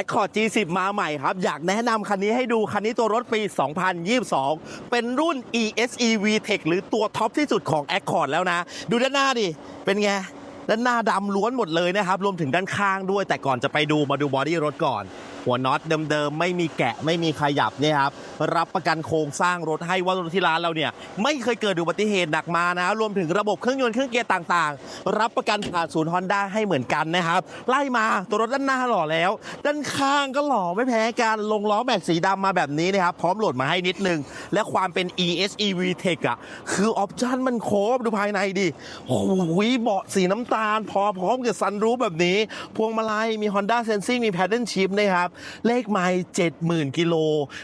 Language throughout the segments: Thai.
Accord G10 มาใหม่ครับ อยากแนะนำคันนี้ให้ดูคันนี้ตัวรถปี 2022 เป็นรุ่น ESE VTEC หรือตัวท็อปที่สุดของ Accord แล้วนะ ดูด้านหน้าดิ เป็นไง ด้านหน้าดำล้วนหมดเลยนะครับ รวมถึงด้านข้างด้วย แต่ก่อนจะไปดูมาดูบอดี้รถก่อน หัวน็อตเดิมๆ ไม่มีแกะไม่มีขยับเนี่ยครับ รับประกันโครงสร้างรถให้ว่ารถที่ร้านเราเนี่ย ไม่เคยเกิดอุบัติเหตุหนักมานะ รวมถึงระบบเครื่องยนต์เครื่องเกียร์ต่างๆ รับประกันผ่านศูนย์ฮอนด้าให้เหมือนกันนะครับ ไล่มาตัวรถด้านหน้าหล่อแล้ว ด้านข้างก็หล่อไม่แพ้กันลงล้อแม็กสีดำมาแบบนี้นะครับพร้อมโหลดมาให้นิดนึง และความเป็น ESEV Tech อะคือออปชั่นมันครบดูภายในดิโอ้โหเบาะสีน้ำตาลพอพร้อมกับซันรูฟแบบนี้ พวงมาลัยมี Honda Sensing มี Pattern Shift นะครับ เลขไมล์70,000 กิโล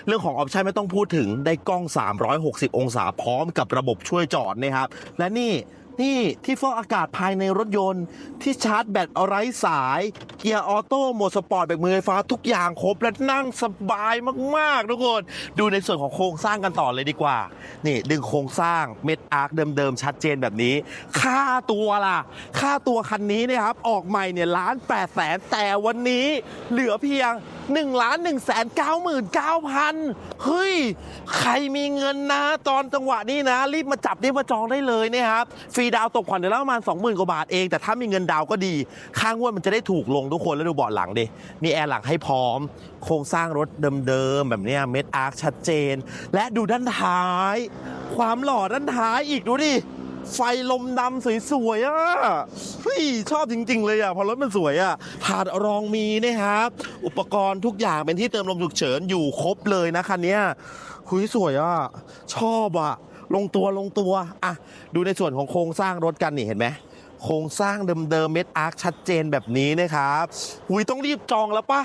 เรื่องของออปชันไม่ต้องพูดถึงได้กล้อง 360 องศาพร้อมกับระบบช่วยจอดนะครับ และนี่ นี่ที่ฟอกอากาศภายในรถยนต์ ที่ชาร์จแบตเอาไร้สาย เกียร์ออโต้โหมดสปอร์ตแบบมือไฟฟ้าทุกอย่างครบ และนั่งสบายมากๆทุกคน ดูในส่วนของโครงสร้างกันต่อเลยดีกว่า นี่ดึงโครงสร้างเม็ดอาร์คเดิมๆ ชัดเจนแบบนี้ ค่าตัวล่ะ ค่าตัวคันนี้นะครับ ออกใหม่เนี่ยล้านแปดแสนแต่วันนี้เหลือเพียง1ล้าน1แสน99,000เฮ้ย ใครมีเงินนะ ตอนจังหวะนี้นะ รีบมาจับรีบมาจองได้เลยนะครับฟรีดาวตกผ่อนเดือนละประมาณ 20,000 กว่าบาทเอง แต่ถ้ามีเงินดาวก็ดี ค่างวดมันจะได้ถูกลงทุกคนแล้วดูเบาะหลังดิมีแอร์หลังให้พร้อม โครงสร้างรถเดิมๆ แบบนี้เม็ดอาร์คชัดเจน และดูด้านท้าย ความหล่อด้านท้ายอีกดูดิไฟลมดำสวยๆอะเฮ้ชอบจริง ๆ เลยอะ พอรถมันสวยอะถาดรองมีนะครับ อุปกรณ์ทุกอย่างเป็นที่เติมลมฉุกเฉินอยู่ครบเลยนะคันนี้หุยสวยอะ ชอบอะ ลงตัวลงตัวอะดูในส่วนของโครงสร้างรถกันนี่เห็นไหมโครงสร้างเดิมๆเม็ดอาร์คชัดเจนแบบนี้นะครับหุยต้องรีบจองแล้วปะ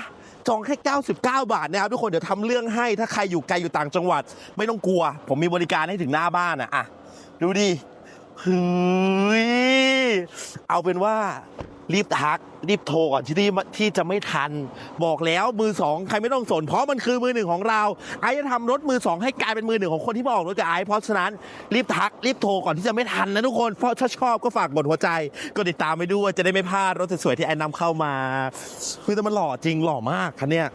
จองแค่ 99 บาทนะครับทุกคนเดี๋ยวทำเรื่องให้ถ้าใครอยู่ไกลอยู่ต่างจังหวัด ไม่ต้องกลัว ผมมีบริการให้ถึงหน้าบ้านอะอะดูดิเฮ้ยเอาเป็นว่า รีบทัก รีบโทรก่อนที่ที่ที่จะไม่ทัน บอกแล้วมือสองใครไม่ต้องสน เพราะมันคือมือหนึ่งของเราไอ้จะทำรถมือสองให้กลายเป็นมือหนึ่งของคนที่มาออกรถกับไอ้เพราะฉะนั้นรีบทัก รีบโทรก่อนที่จะไม่ทันนะทุกคนเพราะถ้าชอบก็ฝากกดหัวใจก็ติดตามไปด้วยจะได้ไม่พลาดรถสวยๆที่ไอ้นำเข้ามาคือแต่มันหล่อจริงหล่อมากคันเนี้ย